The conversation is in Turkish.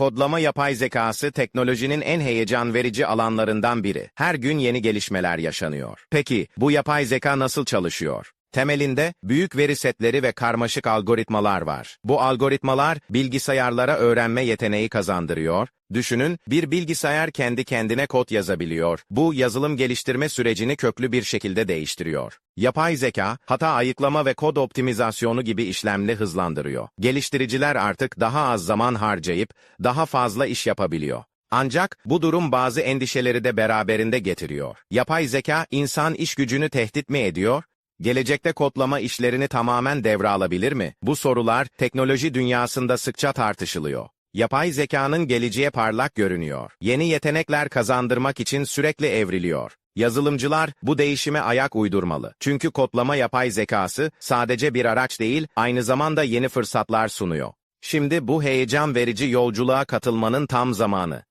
Kodlama yapay zekası teknolojinin en heyecan verici alanlarından biri. Her gün yeni gelişmeler yaşanıyor. Peki bu yapay zeka nasıl çalışıyor? Temelinde büyük veri setleri ve karmaşık algoritmalar var. Bu algoritmalar bilgisayarlara öğrenme yeteneği kazandırıyor. Düşünün, bir bilgisayar kendi kendine kod yazabiliyor. Bu yazılım geliştirme sürecini köklü bir şekilde değiştiriyor. Yapay zeka, hata ayıklama ve kod optimizasyonu gibi işlemleri hızlandırıyor. Geliştiriciler artık daha az zaman harcayıp daha fazla iş yapabiliyor. Ancak bu durum bazı endişeleri de beraberinde getiriyor. Yapay zeka insan iş gücünü tehdit mi ediyor? Gelecekte kodlama işlerini tamamen devralabilir mi? Bu sorular teknoloji dünyasında sıkça tartışılıyor. Yapay zekanın geleceğe parlak görünüyor. Yeni yetenekler kazandırmak için sürekli evriliyor. Yazılımcılar bu değişime ayak uydurmalı. Çünkü kodlama yapay zekası sadece bir araç değil, aynı zamanda yeni fırsatlar sunuyor. Şimdi bu heyecan verici yolculuğa katılmanın tam zamanı.